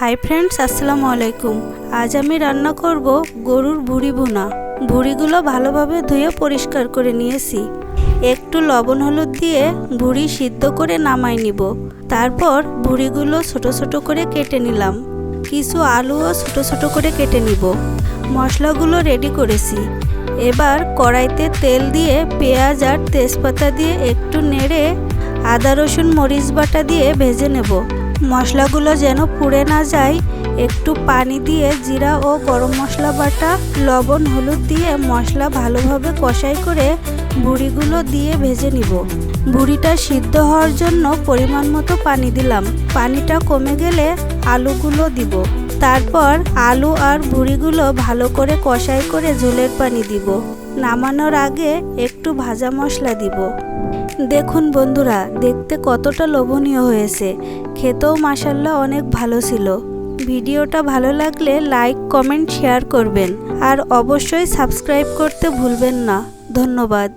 Hi friends, আসসালামু আলাইকুম। আজ আমি রান্না করব গরুর ভুড়ি ভুনা। ভুড়িগুলো ভালোভাবে ধুয়ে পরিষ্কার করে নিয়েছি। একটু লবণ হলুদ দিয়ে ভুড়ি সিদ্ধ করে নামাই নিব। তারপর ভুড়িগুলো ছোট ছোট করে কেটে নিলাম। কিছু আলুও ছোট ছোট করে কেটে নিব। মশলাগুলো রেডি করেছি। এবার কড়াইতে তেল দিয়ে পেঁয়াজ আর তেজপাতা দিয়ে একটু নেড়ে আদা রসুন মরিচ বাটা দিয়ে ভেজে নেব। মশলাগুলো যেন পুড়ে না যায়, একটু পানি দিয়ে জিরা ও গরম মশলা বাটা, লবণ, হলুদ দিয়ে মশলা ভালোভাবে কষাই করে বুড়িগুলো দিয়ে ভেজে নিব। বুড়িটা সিদ্ধ হওয়ার জন্য পরিমাণ মতো পানি দিলাম। পানিটা কমে গেলে আলুগুলো দিব। তারপর আলু আর বুড়িগুলো ভালো করে কষাই করে ঝোলের পানি দিব। নামানোর আগে একটু ভাজা মশলা দিব। দেখুন বন্ধুরা, দেখতে কতটা লোভনীয় হয়েছে। খেতেও মাসাল্লাহ অনেক ভালো ছিল। ভিডিওটা ভালো লাগলে লাইক, কমেন্ট, শেয়ার করবেন। আর অবশ্যই সাবস্ক্রাইব করতে ভুলবেন না। ধন্যবাদ।